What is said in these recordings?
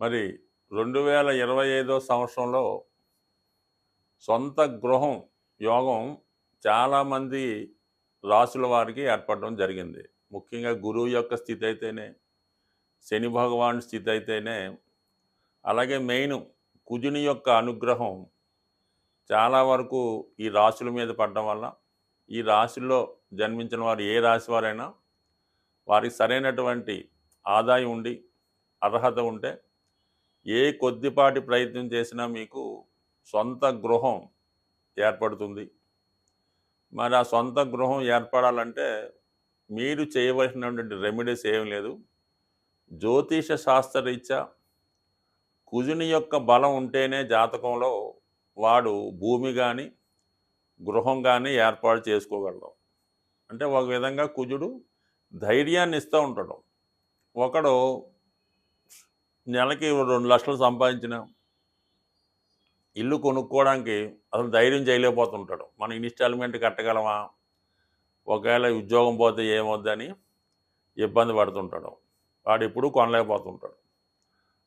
మరి రెండు వేల ఇరవై ఐదో సంవత్సరంలో సొంత గృహం యోగం చాలామంది రాసుల వారికి ఏర్పడడం జరిగింది. ముఖ్యంగా గురువు యొక్క స్థితి అయితేనే శని భగవాన్ స్థితి అయితేనే అలాగే మెయిన్ కుజుని యొక్క అనుగ్రహం చాలా వరకు ఈ రాశుల మీద పడడం వల్ల ఈ రాశుల్లో జన్మించిన వారు ఏ రాశి వారైనా వారికి సరైనటువంటి ఆదాయం ఉండి అర్హత ఉంటే ఏ కొద్దిపాటి ప్రయత్నం చేసినా మీకు సొంత గృహం ఏర్పడుతుంది. మరి ఆ సొంత గృహం ఏర్పడాలంటే మీరు చేయవలసినటువంటి రెమెడీస్ ఏం లేదు. జ్యోతిష శాస్త్రరీత్యా కుజుని యొక్క బలం ఉంటేనే జాతకంలో వాడు భూమి కానీ గృహం కానీ ఏర్పాటు చేసుకోగలడం. అంటే ఒక విధంగా కుజుడు ధైర్యాన్ని ఇస్తూ ఉంటాడు. ఒకడు నెలకి రెండు లక్షలు సంపాదించిన ఇల్లు కొనుక్కోవడానికి అసలు ధైర్యం చేయలేకపోతుంటాడు. మనం ఇన్స్టాల్మెంట్ కట్టగలమా? ఒకవేళ ఉద్యోగం పోతే ఏమొద్దని ఇబ్బంది పడుతుంటాడు. వాడు ఎప్పుడూ కొనలేకపోతుంటాడు.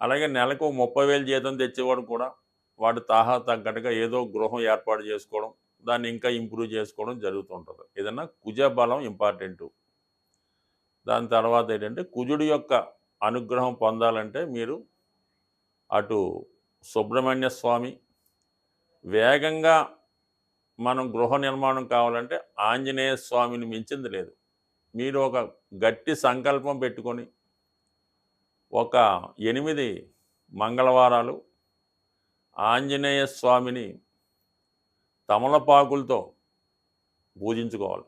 అలాగే నెలకు ముప్పై వేలు జీతం తెచ్చేవాడు కూడా వాడు తాహా తగ్గట్టుగా ఏదో గృహం ఏర్పాటు చేసుకోవడం దాన్ని ఇంకా ఇంప్రూవ్ చేసుకోవడం జరుగుతుంటుంది. ఏదన్నా కుజ బలం ఇంపార్టెంటు. దాని తర్వాత ఏంటంటే కుజుడి యొక్క అనుగ్రహం పొందాలంటే మీరు అటు సుబ్రహ్మణ్య స్వామి వేగంగా మనం గృహ నిర్మాణం కావాలంటే ఆంజనేయ స్వామిని మించింది లేదు. మీరు ఒక గట్టి సంకల్పం పెట్టుకొని ఒక ఎనిమిది మంగళవారాలు ఆంజనేయ స్వామిని తమలపాకులతో పూజించుకోవాలి.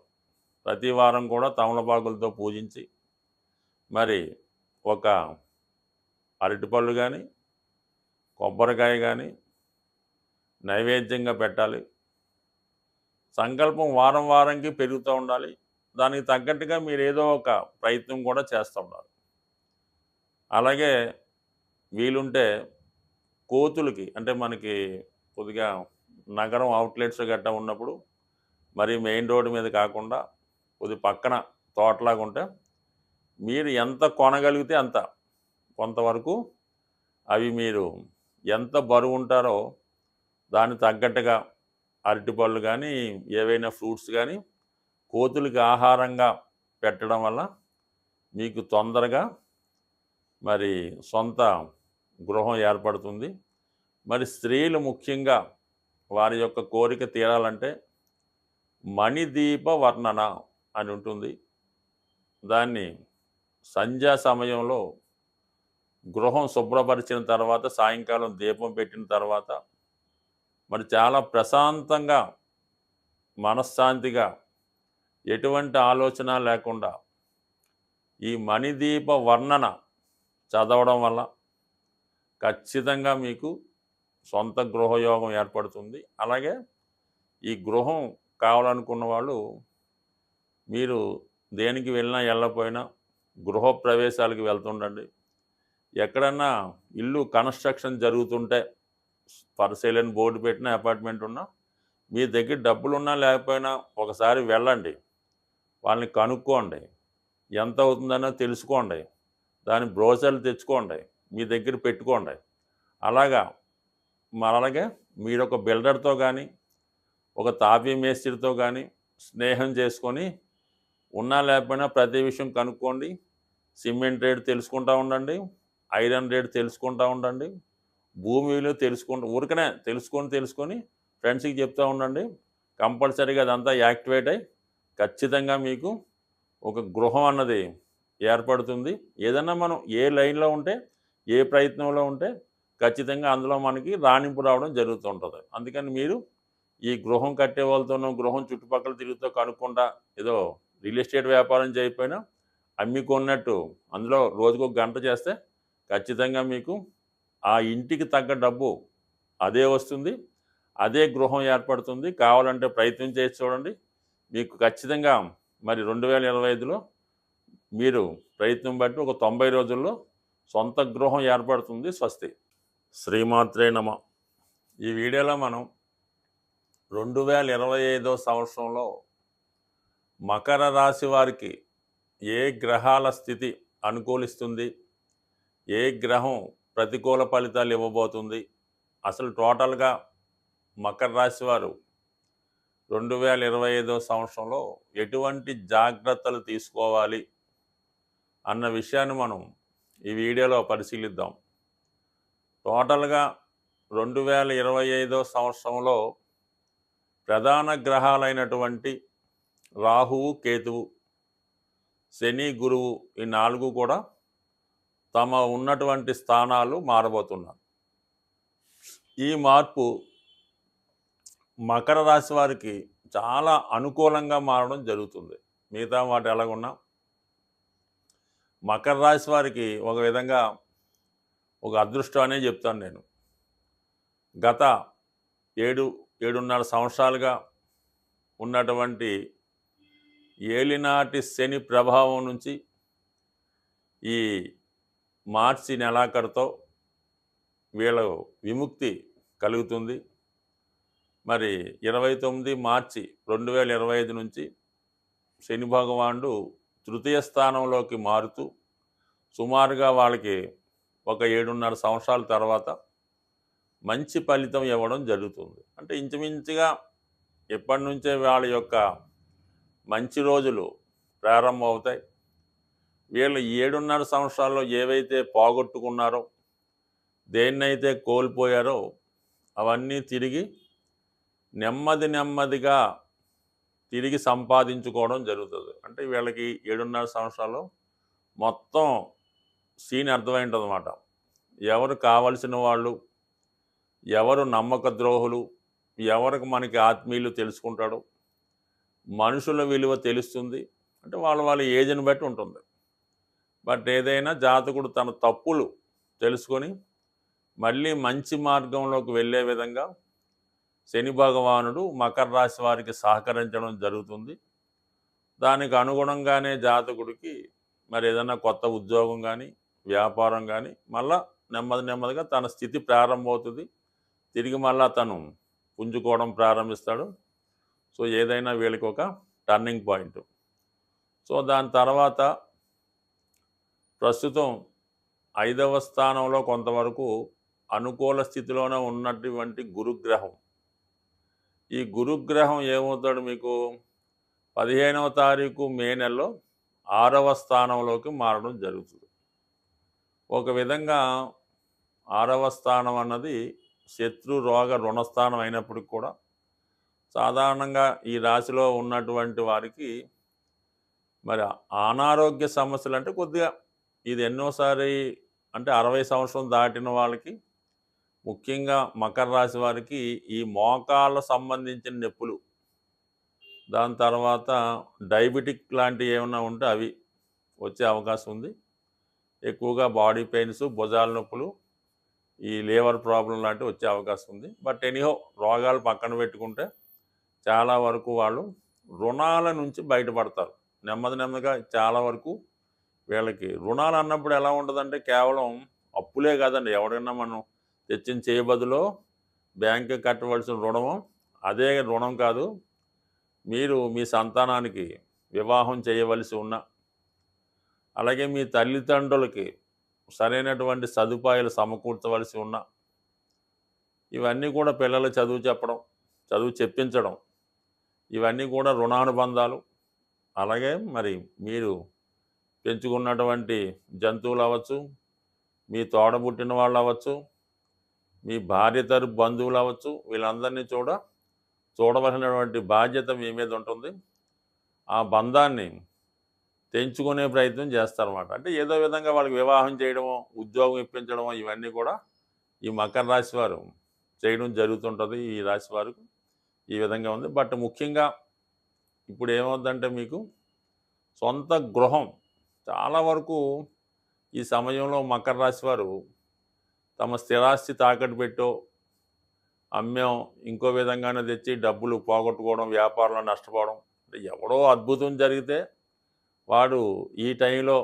ప్రతి వారం కూడా తమలపాకులతో పూజించి మరి ఒక అరటిపళ్ళు కానీ కొబ్బరికాయ కానీ నైవేద్యంగా పెట్టాలి. సంకల్పం వారం వారంకి పెరుగుతూ ఉండాలి. దానికి తగ్గట్టుగా మీరు ఏదో ఒక ప్రయత్నం కూడా చేస్తూ ఉండాలి. అలాగే వీలుంటే కోతులకి అంటే మనకి కొద్దిగా నగరం అవుట్లెట్స్ గట్టా ఉన్నప్పుడు మరి మెయిన్ రోడ్డు మీద కాకుండా కొద్ది పక్కన తోటలాగా ఉంటే మీరు ఎంత కొనగలిగితే అంత. కొంతవరకు అవి మీరు ఎంత బరువు ఉంటారో దానికి తగ్గట్టుగా అరటిపళ్ళు కానీ ఏవైనా ఫ్రూట్స్ కానీ కోతులకి ఆహారంగా పెట్టడం వల్ల మీకు తొందరగా మరి సొంత గృహం ఏర్పడుతుంది. మరి స్త్రీలు ముఖ్యంగా వారి యొక్క కోరిక తీరాలంటే మణిదీప వర్ణన అని ఉంటుంది. దాన్ని సంధ్యా సమయంలో గృహం శుభ్రపరిచిన తర్వాత సాయంకాలం దీపం పెట్టిన తర్వాత మరి చాలా ప్రశాంతంగా మనశ్శాంతిగా ఎటువంటి ఆలోచన లేకుండా ఈ మణిదీప వర్ణన చదవడం వల్ల ఖచ్చితంగా మీకు సొంత గృహయోగం ఏర్పడుతుంది. అలాగే ఈ గృహం కావాలనుకున్న వాళ్ళు మీరు దేనికి వెళ్ళినా వెళ్ళపోయినా గృహప్రవేశాలకు వెళ్తుండండి. ఎక్కడన్నా ఇల్లు కన్స్ట్రక్షన్ జరుగుతుంటే ఫర్ సేల్ అని బోర్డు పెట్టిన అపార్ట్మెంట్ ఉన్నా మీ దగ్గర డబ్బులు ఉన్నా లేకపోయినా ఒకసారి వెళ్ళండి. వాళ్ళని కనుక్కోండి. ఎంత అవుతుందనో తెలుసుకోండి. దాని బ్రోచర్లు తెచ్చుకోండి. మీ దగ్గర పెట్టుకోండి. అలాగా మరలాగే మీరు ఒక బిల్డర్తో కానీ ఒక తాపీ మేస్త్రితో కానీ స్నేహం చేసుకొని ఉన్నా లేకపోయినా ప్రతి విషయం కనుక్కోండి. సిమెంట్ రేటు తెలుసుకుంటూ ఉండండి ఐరన్ రేటు తెలుసుకుంటూ ఉండండి భూమి విలువ తెలుసుకుంటూ ఊరికనే తెలుసుకొని తెలుసుకొని ఫ్రెండ్స్కి చెప్తూ ఉండండి. కంపల్సరీగా అదంతా యాక్టివేట్ అయ్యి ఖచ్చితంగా మీకు ఒక గృహం అన్నది ఏర్పడుతుంది. ఏదన్నా మనం ఏ లైన్లో ఉంటే ఏ ప్రయత్నంలో ఉంటే ఖచ్చితంగా అందులో మనకి రాణింపు రావడం జరుగుతుంటుంది. అందుకని మీరు ఈ గృహం కట్టే వాళ్ళతోనూ గృహం చుట్టుపక్కల తిరుగుతూ కనుక్కుండా ఏదో రియల్ ఎస్టేట్ వ్యాపారం చేయకపోయినా అమ్మికొన్నట్టు అందులో రోజుకు ఒక గంట చేస్తే ఖచ్చితంగా మీకు ఆ ఇంటికి తగ్గ డబ్బు అదే వస్తుంది అదే గృహం ఏర్పడుతుంది. కావాలంటే ప్రయత్నం చేసి చూడండి. మీకు ఖచ్చితంగా మరి రెండు వేల ఇరవై ఐదులో మీరు ప్రయత్నం బట్టి ఒక తొంభై రోజుల్లో సొంత గృహం ఏర్పడుతుంది స్వస్తి. శ్రీమాత్రే నమ. ఈ వీడియోలో మనం రెండు వేల ఇరవై ఐదో సంవత్సరంలో మకర రాశి వారికి ఏ గ్రహాల స్థితి అనుకూలిస్తుంది? ఏ గ్రహం ప్రతికూల ఫలితాలు ఇవ్వబోతుంది? అసలు టోటల్గా మకర రాశి వారు రెండు వేల ఇరవై ఐదో సంవత్సరంలో ఎటువంటి జాగ్రత్తలు తీసుకోవాలి అన్న విషయాన్ని మనం ఈ వీడియోలో పరిశీలిద్దాం. టోటల్గా రెండు వేల ఇరవై ఐదో సంవత్సరంలో ప్రధాన గ్రహాలైనటువంటి రాహువు కేతువు శని గురువు ఈ నాలుగు కూడా తమ ఉన్నటువంటి స్థానాలు మారబోతున్నారు. ఈ మార్పు మకర రాశి వారికి చాలా అనుకూలంగా మారడం జరుగుతుంది. మిగతా వాటి ఎలాగున్నా మకర రాశి వారికి ఒక విధంగా ఒక అదృష్టం అనే చెప్తాను నేను. గత ఏడు ఏడున్నర సంవత్సరాలుగా ఉన్నటువంటి ఏలినాటి శని ప్రభావం నుంచి ఈ మార్చి నెలాఖరుతో వీళ్ళ విముక్తి కలుగుతుంది. మరి ఇరవై తొమ్మిది మార్చి రెండు వేల ఇరవై ఐదు నుంచి శని భగవానుడు తృతీయ స్థానంలోకి మారుతూ సుమారుగా వాళ్ళకి ఒక ఏడున్నర సంవత్సరాల తర్వాత మంచి ఫలితం ఇవ్వడం జరుగుతుంది. అంటే ఇంచుమించుగా ఎప్పటి నుంచే వాళ్ళ యొక్క మంచి రోజులు ప్రారంభమవుతాయి. వీళ్ళు ఏడున్నర సంవత్సరాల్లో ఏవైతే పోగొట్టుకున్నారో దేన్నైతే కోల్పోయారో అవన్నీ తిరిగి నెమ్మది నెమ్మదిగా తిరిగి సంపాదించుకోవడం జరుగుతుంది. అంటే వీళ్ళకి ఏడున్నర సంవత్సరాల్లో మొత్తం సీన్ అర్థమైంటుంది అనమాట ఎవరు కావలసిన వాళ్ళు ఎవరు నమ్మక ద్రోహులు ఎవరికి మనకి ఆత్మీయులు తెలుసుకుంటాడు మనుషుల విలువ తెలుస్తుంది. అంటే వాళ్ళ వాళ్ళ ఏజ్ని బట్టి ఉంటుంది. బట్ ఏదైనా జాతకుడు తన తప్పులు తెలుసుకొని మళ్ళీ మంచి మార్గంలోకి వెళ్ళే విధంగా శని భగవానుడు మకర రాశి వారికి సహకరించడం జరుగుతుంది. దానికి అనుగుణంగానే జాతకుడికి మరి ఏదైనా కొత్త ఉద్యోగం కానీ వ్యాపారం కానీ మళ్ళా నెమ్మది నెమ్మదిగా తన స్థితి ప్రారంభమవుతుంది. తిరిగి మళ్ళా తను పుంజుకోవడం ప్రారంభిస్తాడు. సో ఏదైనా వీళ్ళకి ఒక టర్నింగ్ పాయింట్. సో దాని తర్వాత ప్రస్తుతం ఐదవ స్థానంలో కొంతవరకు అనుకూల స్థితిలోనే ఉన్నటువంటి గురుగ్రహం. ఈ గురుగ్రహం ఏమవుతాడు మీకు? పదిహేనవ తారీఖు మే నెలలో ఆరవ స్థానంలోకి మారడం జరుగుతుంది. ఒక విధంగా ఆరవ స్థానం అన్నది శత్రు రోగ రుణస్థానం అయినప్పటికి కూడా సాధారణంగా ఈ రాశిలో ఉన్నటువంటి వారికి మరి అనారోగ్య సమస్యలు అంటే కొద్దిగా ఇది ఎన్నోసారి అంటే అరవై సంవత్సరం దాటిన వాళ్ళకి ముఖ్యంగా మకర రాశి వారికి ఈ మోకాళ్ళ సంబంధించిన నొప్పులు దాని తర్వాత డయాబెటిక్ లాంటివి ఏమైనా ఉంటే అవి వచ్చే అవకాశం ఉంది. ఎక్కువగా బాడీ పెయిన్స్ భుజాల నొప్పులు ఈ లేవర్ ప్రాబ్లం లాంటివి వచ్చే అవకాశం ఉంది. బట్ ఎనీహో రోగాలు పక్కన పెట్టుకుంటే చాలా వరకు వాళ్ళు రుణాల నుంచి బయటపడతారు. నెమ్మది నెమ్మదిగా చాలా వరకు వీళ్ళకి రుణాలు అన్నప్పుడు ఎలా ఉంటుందంటే కేవలం అప్పులే కాదండి. ఎవరైనా మనం తెచ్చిన చేయబదులో బ్యాంకు కట్టవలసిన రుణము అదే రుణం కాదు. మీరు మీ సంతానానికి వివాహం చేయవలసి ఉన్న అలాగే మీ తల్లిదండ్రులకి సరైనటువంటి సదుపాయాలు సమకూర్చవలసి ఉన్న ఇవన్నీ కూడా పిల్లలు చదువు చెప్పడం చదువు చెప్పించడం ఇవన్నీ కూడా రుణానుబంధాలు. అలాగే మరి మీరు పెంచుకున్నటువంటి జంతువులు అవ్వచ్చు మీ తోడ పుట్టిన వాళ్ళు అవ్వచ్చు మీ భార్య తరు బంధువులు అవ్వచ్చు వీళ్ళందరినీ చూడ చూడవలసినటువంటి బాధ్యత మీ మీద ఉంటుంది. ఆ బంధాన్ని తెంచుకునే ప్రయత్నం చేస్తారన్నమాట. అంటే ఏదో విధంగా వాళ్ళకి వివాహం చేయడమో ఉద్యోగం ఇప్పించడమో ఇవన్నీ కూడా ఈ మకర రాశి వారు చేయడం జరుగుతుంటుంది ఈ రాశి వారికి. ఈ విధంగా ఉంది. బట్ ముఖ్యంగా ఇప్పుడు ఏమవుతుందంటే మీకు సొంత గృహం చాలా వరకు ఈ సమయంలో మకర రాశి వారు తమ స్థిరాస్తి తాకట్టు పెట్టో అమ్మాం ఇంకో విధంగానే తెచ్చి డబ్బులు పోగొట్టుకోవడం వ్యాపారంలో నష్టపోవడం అంటే ఎవడో అద్భుతం జరిగితే వాడు ఈ టైంలో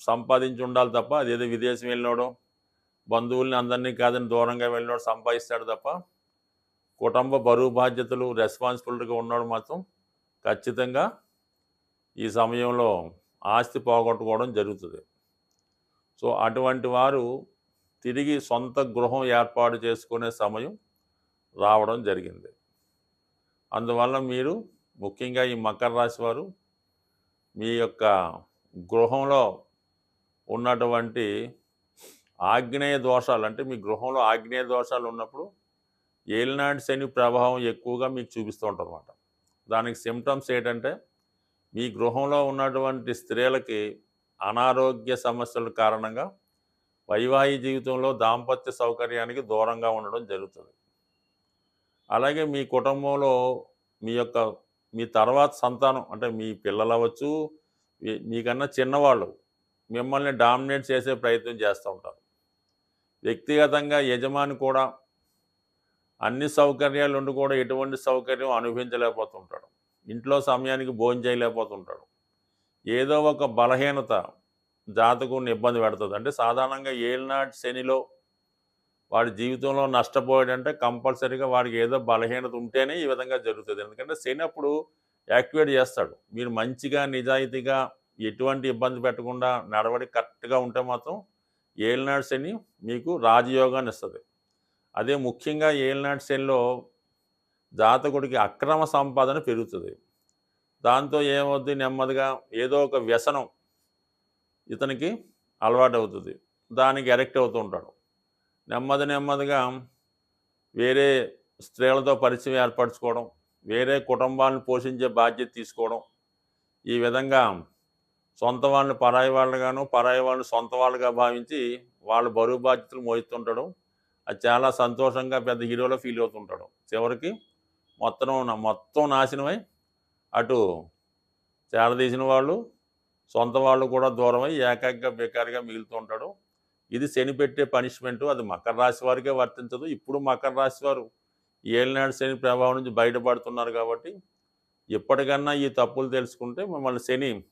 సంపాదించి ఉండాలి తప్ప అదేదో విదేశం వెళ్ళినోడో బంధువుల్ని అందరినీ కాదని దూరంగా వెళ్ళినోడు సంపాదిస్తాడు తప్ప కుటుంబ బరువు బాధ్యతలు రెస్పాన్సిబిలిటీగా ఉన్నాడు మాత్రం ఖచ్చితంగా ఈ సమయంలో ఆస్తి పోగొట్టుకోవడం జరుగుతుంది. సో అటువంటి వారు తిరిగి సొంత గృహం ఏర్పాటు చేసుకునే సమయం రావడం జరిగింది. అందువల్ల మీరు ముఖ్యంగా ఈ మకర రాశి వారు మీ యొక్క గృహంలో ఉన్నటువంటి ఆగ్నేయ దోషాలు అంటే మీ గృహంలో ఆగ్నేయ దోషాలు ఉన్నప్పుడు ఏలినాటి శని ప్రభావం ఎక్కువగా మీకు చూపిస్తూ ఉంటుంది అనమాట దానికి సిమ్టమ్స్ ఏంటంటే మీ గృహంలో ఉన్నటువంటి స్త్రీలకి అనారోగ్య సమస్యల కారణంగా వైవాహిక జీవితంలో దాంపత్య సౌకర్యానికి దూరంగా ఉండడం జరుగుతుంది. అలాగే మీ కుటుంబంలో మీ యొక్క మీ తర్వాత సంతానం అంటే మీ పిల్లలు అవ్వచ్చు మీకన్నా చిన్నవాళ్ళు మిమ్మల్ని డామినేట్ చేసే ప్రయత్నం చేస్తూ ఉంటారు. వ్యక్తిగతంగా యజమాని కూడా అన్ని సౌకర్యాలు ఉండి కూడా ఎటువంటి సౌకర్యం అనుభవించలేకపోతుంటాడు. ఇంట్లో సమయానికి భోజనం చేయలేకపోతుంటాడు. ఏదో ఒక బలహీనత జాతకుని ఇబ్బంది పెడుతుంది. అంటే సాధారణంగా ఏలినాటి శనిలో వాడి జీవితంలో నష్టపోయాడంటే కంపల్సరీగా వాడికి ఏదో బలహీనత ఉంటేనే ఈ విధంగా జరుగుతుంది. ఎందుకంటే శని అప్పుడు యాక్టివేట్ చేస్తాడు. మీరు మంచిగా నిజాయితీగా ఎటువంటి ఇబ్బంది పెట్టకుండా నడవడి కరెక్ట్గా ఉంటే మాత్రం ఏలినాడు శని మీకు రాజయోగాన్ని ఇస్తుంది. అదే ముఖ్యంగా ఏలినాడు శైలిలో జాతకుడికి అక్రమ సంపాదన పెరుగుతుంది. దాంతో ఏమవుద్ది? నెమ్మదిగా ఏదో ఒక వ్యసనం ఇతనికి అలవాటు అవుతుంది దానికి ఎరెక్ట్ అవుతూ ఉంటాడు. నెమ్మది నెమ్మదిగా వేరే స్త్రీలతో పరిచయం ఏర్పరచుకోవడం వేరే కుటుంబాలను పోషించే బాధ్యత తీసుకోవడం ఈ విధంగా సొంత వాళ్ళని పరాయి వాళ్ళగాను పరాయి వాళ్ళని సొంత వాళ్ళుగా భావించి వాళ్ళ బరువు బాధ్యతలు మోయిస్తుంటాడు. అది చాలా సంతోషంగా పెద్ద హీరోలో ఫీల్ అవుతుంటాడు. చివరికి మొత్తం నా- మొత్తం నాశనమై అటు చేరదీసిన వాళ్ళు సొంత వాళ్ళు కూడా దూరమై ఏకాగ్గా బేకారిగా మిగులుతూ ఉంటాడు. ఇది శని పెట్టే పనిష్మెంటు అది మకర రాశి వారికే వర్తించదు. ఇప్పుడు మకర రాశి వారు ఏలినాడు శని ప్రభావం నుంచి బయటపడుతున్నారు కాబట్టి ఇప్పటికన్నా ఈ తప్పులు తెలుసుకుంటే మిమ్మల్ని శని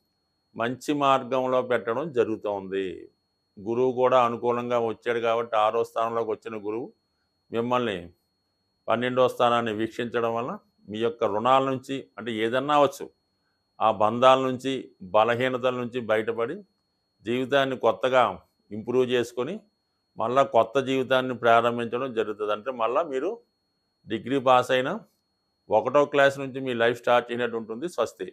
మంచి మార్గంలో పెట్టడం జరుగుతోంది గురువు కూడా అనుకూలంగా వచ్చాడు కాబట్టి ఆరో స్థానంలోకి వచ్చిన గురువు మిమ్మల్ని పన్నెండో స్థానాన్ని వీక్షించడం వల్ల మీ యొక్క రుణాల నుంచి అంటే ఏదన్నా అవచ్చు ఆ బంధాల నుంచి బలహీనతల నుంచి బయటపడి జీవితాన్ని కొత్తగా ఇంప్రూవ్ చేసుకొని మళ్ళా కొత్త జీవితాన్ని ప్రారంభించడం జరుగుతుంది. అంటే మళ్ళీ మీరు డిగ్రీ పాస్ అయిన ఒకటో క్లాస్ నుంచి మీ లైఫ్ స్టార్ట్ అయినట్టు ఉంటుంది. స్వస్తి.